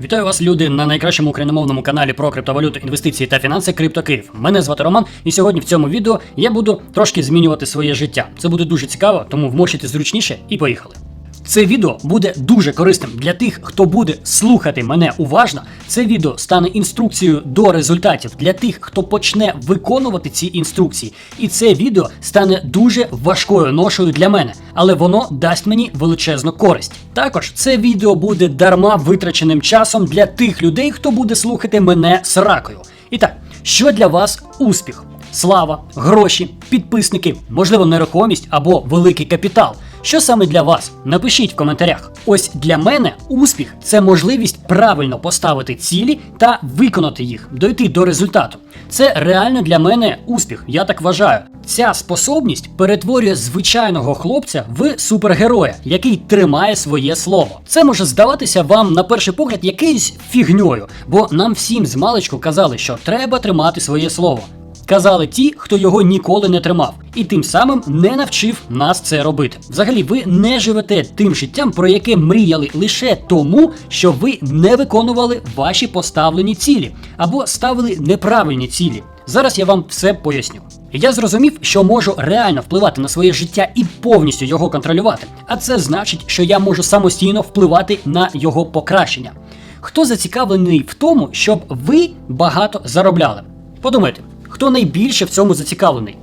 Вітаю вас, люди, на найкращому україномовному каналі про криптовалюту, інвестиції та фінанси Криптокиїв. Мене звати Роман, і сьогодні в цьому відео я буду трошки змінювати своє життя. Це буде дуже цікаво, тому вмочити зручніше і поїхали. Це відео буде дуже корисним для тих, хто буде слухати мене уважно. Це відео стане інструкцією до результатів для тих, хто почне виконувати ці інструкції. І це відео стане дуже важкою ношею для мене, але воно дасть мені величезну користь. Також це відео буде дарма витраченим часом для тих людей, хто буде слухати мене з ракою. І так, що для вас успіх? Слава, гроші, підписники, можливо, нерухомість або великий капітал. Що саме для вас? Напишіть в коментарях. Ось для мене успіх це можливість правильно поставити цілі та виконати їх, дойти до результату. Це реально для мене успіх, я так вважаю. Ця способність перетворює звичайного хлопця в супергероя, який тримає своє слово. Це може здаватися вам на перший погляд якоюсь фігньою, бо нам всім з маличку казали, що треба тримати своє слово. Казали ті, хто його ніколи не тримав, і тим самим не навчив нас це робити. Взагалі, ви не живете тим життям, про яке мріяли лише тому, що ви не виконували ваші поставлені цілі або ставили неправильні цілі. Зараз я вам все поясню. Я зрозумів, що можу реально впливати на своє життя і повністю його контролювати. А це значить, що я можу самостійно впливати на його покращення. Хто зацікавлений в тому, щоб ви багато заробляли? Подумайте, хто найбільше в цьому зацікавлений?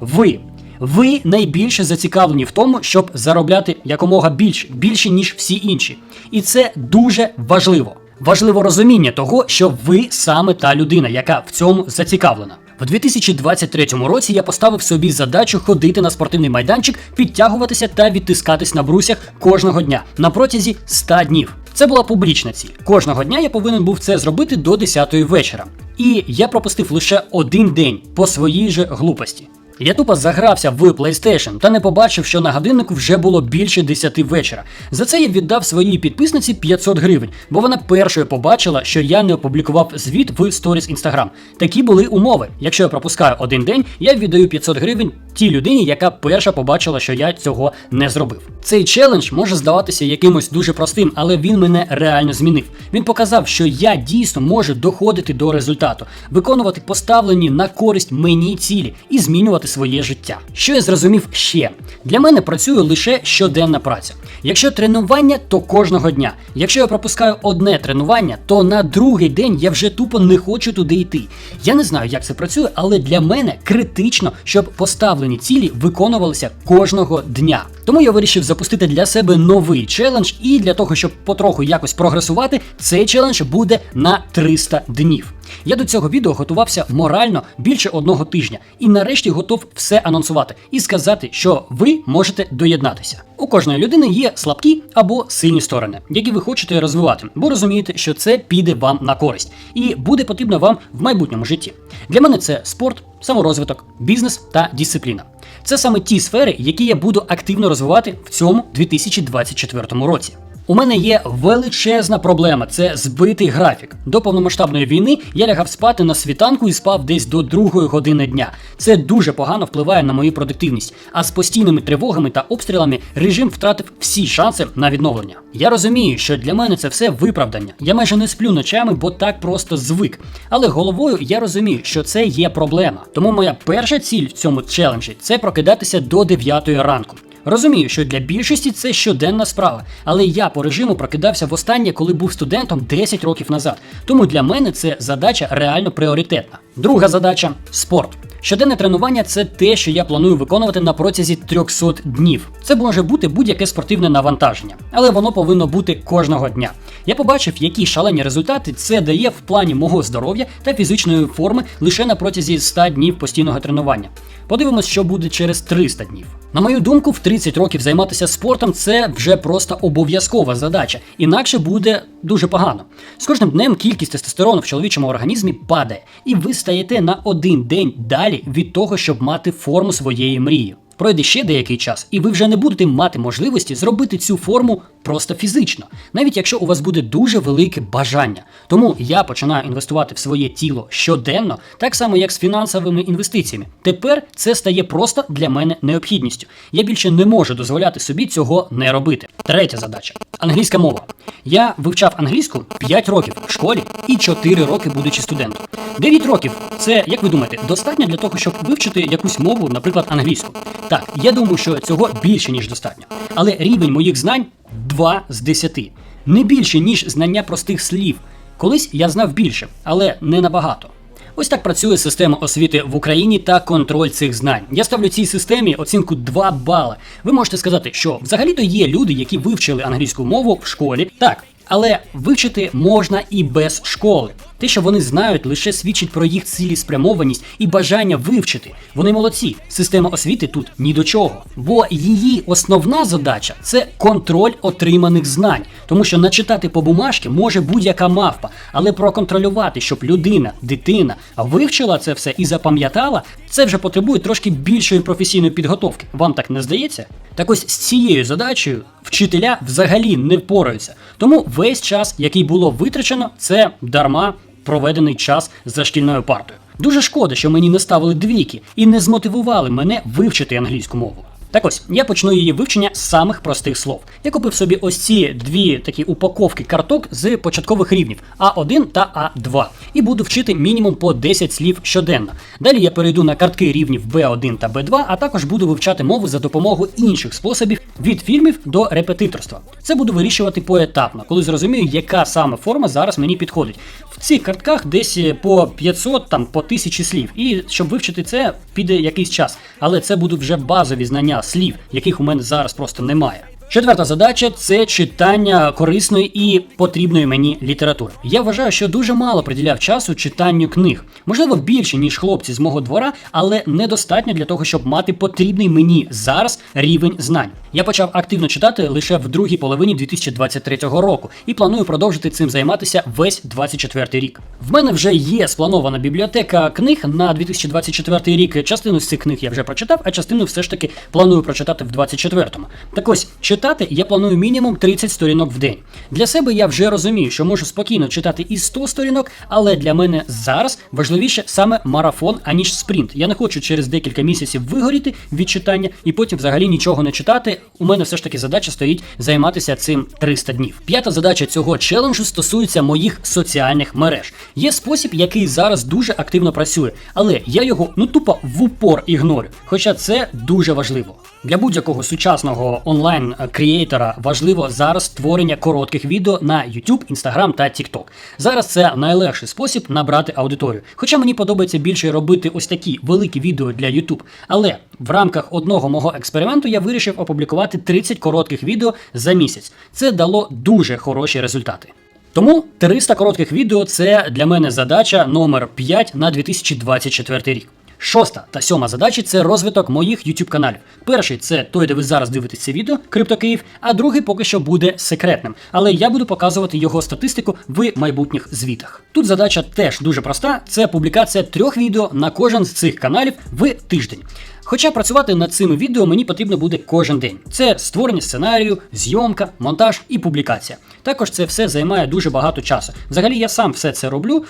Ви. Ви найбільше зацікавлені в тому, щоб заробляти якомога більше, більше ніж всі інші. І це дуже важливо. Важливо розуміння того, що ви саме та людина, яка в цьому зацікавлена. В 2023 році я поставив собі задачу ходити на спортивний майданчик, підтягуватися та відтискатись на брусях кожного дня на протязі 100 днів. Це була публічна ціль. Кожного дня я повинен був це зробити до 10 вечора. І я пропустив лише один день по своїй же глупості. Я тупо загрався в PlayStation та не побачив, що на годиннику вже було більше 10 вечора. За це я віддав своїй підписниці 500 гривень, бо вона першою побачила, що я не опублікував звіт в сторіс Instagram. Такі були умови. Якщо я пропускаю один день, я віддаю 500 гривень тій людині, яка перша побачила, що я цього не зробив. Цей челендж може здаватися якимось дуже простим, але він мене реально змінив. Він показав, що я дійсно можу доходити до результату, виконувати поставлені на користь мені цілі і змінювати своє життя. Що я зрозумів ще? Для мене працює лише щоденна праця. Якщо тренування, то кожного дня. Якщо я пропускаю одне тренування, то на другий день я вже тупо не хочу туди йти. Я не знаю, як це працює, але для мене критично, щоб поставлені цілі виконувалися кожного дня. Тому я вирішив запустити для себе новий челендж, і для того, щоб потроху якось прогресувати, цей челендж буде на 300 днів. Я до цього відео готувався морально більше одного тижня і нарешті готов все анонсувати і сказати, що ви можете доєднатися. У кожної людини є слабкі або сильні сторони, які ви хочете розвивати, бо розумієте, що це піде вам на користь і буде потрібно вам в майбутньому житті. Для мене це спорт, саморозвиток, бізнес та дисципліна. Це саме ті сфери, які я буду активно розвивати в цьому 2024 році. У мене є величезна проблема це збитий графік. До повномасштабної війни я лягав спати на світанку і спав десь до другої години дня. Це дуже погано впливає на мою продуктивність. А з постійними тривогами та обстрілами режим втратив всі шанси на відновлення. Я розумію, що для мене це все виправдання. Я майже не сплю ночами, бо так просто звик. Але головою я розумію, що це є проблема. Тому моя перша ціль в цьому челенджі це прокидатися до 9 ранку. Розумію, що для більшості це щоденна справа, але я по режиму прокидався востаннє, коли був студентом 10 років назад. Тому для мене це задача реально пріоритетна. Друга задача спорт. Щоденне тренування це те, що я планую виконувати на протязі 300 днів. Це може бути будь-яке спортивне навантаження, але воно повинно бути кожного дня. Я побачив, які шалені результати це дає в плані мого здоров'я та фізичної форми лише на протязі 100 днів постійного тренування. Подивимось, що буде через 300 днів. На мою думку, в 30 років займатися спортом це вже просто обов'язкова задача, інакше буде дуже погано. З кожним днем кількість тестостерону в чоловічому організмі падає, і ви стаєте на один день далі від того, щоб мати форму своєї мрії. Пройде ще деякий час, і ви вже не будете мати можливості зробити цю форму просто фізично, навіть якщо у вас буде дуже велике бажання. Тому я починаю інвестувати в своє тіло щоденно, так само як з фінансовими інвестиціями. Тепер це стає просто для мене необхідністю. Я більше не можу дозволяти собі цього не робити. Третя задача англійська мова. Я вивчав англійську 5 років в школі і 4 роки будучи студентом. 9 років це, як ви думаєте, достатньо для того, щоб вивчити якусь мову, наприклад, англійську. Так, я думаю, що цього більше ніж достатньо. Але рівень моїх знань 2 з 10. Не більше, ніж знання простих слів. Колись я знав більше, але не набагато. Ось так працює система освіти в Україні та контроль цих знань. Я ставлю цій системі оцінку 2 бали. Ви можете сказати, що взагалі-то є люди, які вивчили англійську мову в школі. Так, але вивчити можна і без школи. Те, що вони знають, лише свідчить про їх цілеспрямованість і бажання вивчити. Вони молодці. Система освіти тут ні до чого. Бо її основна задача це контроль отриманих знань. Тому що начитати по бумажки може будь-яка мавпа, але проконтролювати, щоб людина, дитина вивчила це все і запам'ятала, це вже потребує трошки більшої професійної підготовки. Вам так не здається? Так ось з цією задачею вчителя взагалі не впораються. Тому весь час, який було витрачено, це дарма проведений час за шкільною партою. Дуже шкода, що мені не ставили двійки і не змотивували мене вивчити англійську мову. Так ось я почну її вивчення з самих простих слов. Я купив собі ось ці дві такі упаковки карток з початкових рівнів А1 та А2 і буду вчити мінімум по 10 слів щоденно. Далі я перейду на картки рівнів Б1 та Б2, а також буду вивчати мову за допомогою інших способів від фільмів до репетиторства. Це буду вирішувати поетапно, коли зрозумію, яка саме форма зараз мені підходить. В цих картках десь по 500, там по 1000 слів. І щоб вивчити це, піде якийсь час. Але це будуть вже базові знання слів, яких у мене зараз просто немає. Четверта задача це читання корисної і потрібної мені літератури. Я вважаю, що дуже мало приділяв часу читанню книг. Можливо, більше ніж хлопці з мого двора, але недостатньо для того, щоб мати потрібний мені зараз рівень знань. Я почав активно читати лише в другій половині 2023 року і планую продовжити цим займатися весь 2024 рік. В мене вже є спланована бібліотека книг на 2024 рік. Частину з цих книг я вже прочитав, а частину все ж таки планую прочитати в 2024. Так ось читати я планую мінімум 30 сторінок в день. Для себе я вже розумію, що можу спокійно читати і 100 сторінок, але для мене зараз важливіше саме марафон, аніж спринт. Я не хочу через декілька місяців вигоріти від читання і потім взагалі нічого не читати. У мене все ж таки задача стоїть займатися цим 300 днів. П'ята задача цього челенджу стосується моїх соціальних мереж. Є спосіб, який зараз дуже активно працює, але я його ну тупо в упор ігнорю. Хоча це дуже важливо. Для будь-якого сучасного онлайн креатора важливо зараз створення коротких відео на YouTube, Instagram та TikTok. Зараз це найлегший спосіб набрати аудиторію. Хоча мені подобається більше робити ось такі великі відео для YouTube. Але в рамках одного мого експерименту я вирішив опублікувати 30 коротких відео за місяць. Це дало дуже хороші результати. Тому 300 коротких відео це для мене задача номер 5 на 2024 рік. Шоста та сьома задачі це розвиток моїх YouTube каналів. Перший це той, де ви зараз дивитесь це відео, Криптокиїв, а другий поки що буде секретним. Але я буду показувати його статистику в майбутніх звітах. Тут задача теж дуже проста: це публікація трьох відео на кожен з цих каналів в тиждень. Хоча працювати над цими відео мені потрібно буде кожен день. Це створення сценарію, зйомка, монтаж і публікація. Також це все займає дуже багато часу. Взагалі я сам все це роблю,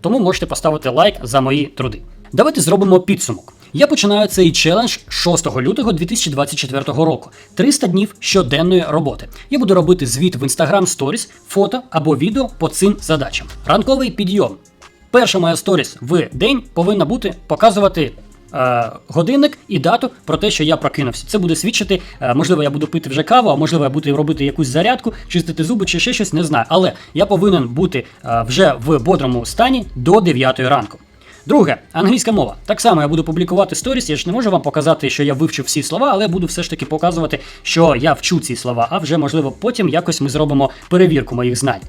тому можете поставити лайк за мої труди. Давайте зробимо підсумок. Я починаю цей челендж 6 лютого 2024 року. 300 днів щоденної роботи. Я буду робити звіт в Instagram Stories, фото або відео по цим задачам. Ранковий підйом. Перша моя сторіс в день повинна бути показувати. е, Годинник і дату про те, що я прокинувся. Це буде свідчити. е, Можливо, я буду пити вже каву, а можливо, я буду робити якусь зарядку, чистити зуби чи ще щось, не знаю. Але я повинен бути е, вже в бодрому стані до 9 ранку. Друге, англійська мова. Так само я буду публікувати сторіс. Я ж не можу вам показати, що я вивчив всі слова, але буду все ж таки показувати, що я вчу ці слова, а вже можливо потім якось ми зробимо перевірку моїх знань.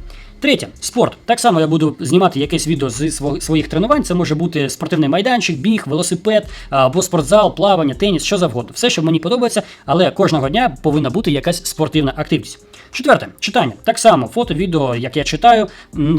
Третє спорт. Так само я буду знімати якесь відео з сво- своїх тренувань. Це може бути спортивний майданчик, біг, велосипед або спортзал, плавання, теніс, що завгодно. Все, що мені подобається, але кожного дня повинна бути якась спортивна активність. Четверте, читання. Так само, фото, відео, як я читаю.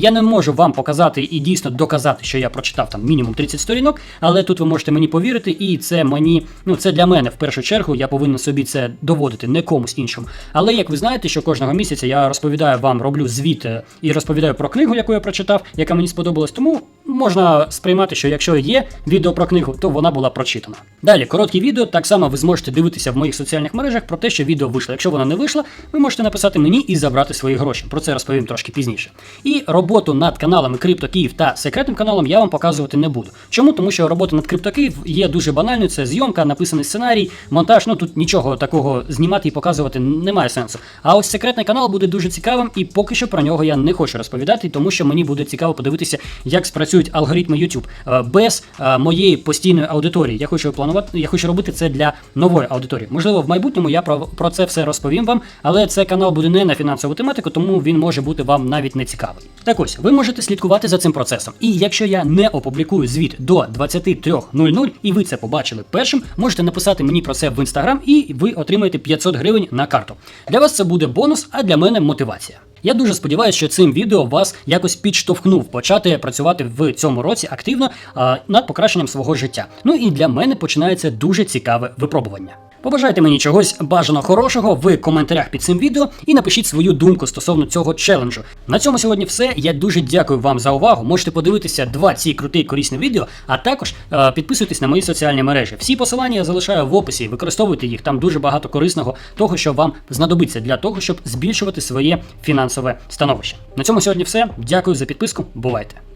Я не можу вам показати і дійсно доказати, що я прочитав там мінімум 30 сторінок, але тут ви можете мені повірити, і це мені, ну це для мене в першу чергу. Я повинен собі це доводити, не комусь іншому. Але як ви знаєте, що кожного місяця я розповідаю вам, роблю звіт е, розповідаю про книгу, яку я прочитав, яка мені сподобалась. Тому можна сприймати, що якщо є відео про книгу, то вона була прочитана. Далі, короткі відео, так само ви зможете дивитися в моїх соціальних мережах про те, що відео вийшло. Якщо воно не вийшло, ви можете написати мені і забрати свої гроші. Про це розповім трошки пізніше. І роботу над каналами Крипто Київ та секретним каналом я вам показувати не буду. Чому? Тому що робота над Крипто Київ є дуже банальною. Це зйомка, написаний сценарій, монтаж. Ну тут нічого такого знімати і показувати немає сенсу. А ось секретний канал буде дуже цікавим, і поки що про нього я не хочу розповідати, тому що мені буде цікаво подивитися, як спрацюють алгоритми YouTube е, без е, моєї постійної аудиторії. Я хочу планувати, я хочу робити це для нової аудиторії. Можливо, в майбутньому я про, про це все розповім вам, але це канал буде не на фінансову тематику, тому він може бути вам навіть не цікавий. Так ось, ви можете слідкувати за цим процесом. І якщо я не опублікую звіт до 23.00 і ви це побачили першим, можете написати мені про це в інстаграм, і ви отримаєте 500 гривень на карту. Для вас це буде бонус, а для мене мотивація. Я дуже сподіваюся, що цим відео вас якось підштовхнув почати працювати в цьому році активно над покращенням свого життя. Ну і для мене починається дуже цікаве випробування. Побажайте мені чогось бажано хорошого в коментарях під цим відео і напишіть свою думку стосовно цього челенджу. На цьому сьогодні все. Я дуже дякую вам за увагу. Можете подивитися два ці круті і корисні відео, а також е, підписуйтесь на мої соціальні мережі. Всі посилання я залишаю в описі. Використовуйте їх. Там дуже багато корисного того, що вам знадобиться для того, щоб збільшувати своє фінансове становище. На цьому сьогодні все. Дякую за підписку. Бувайте!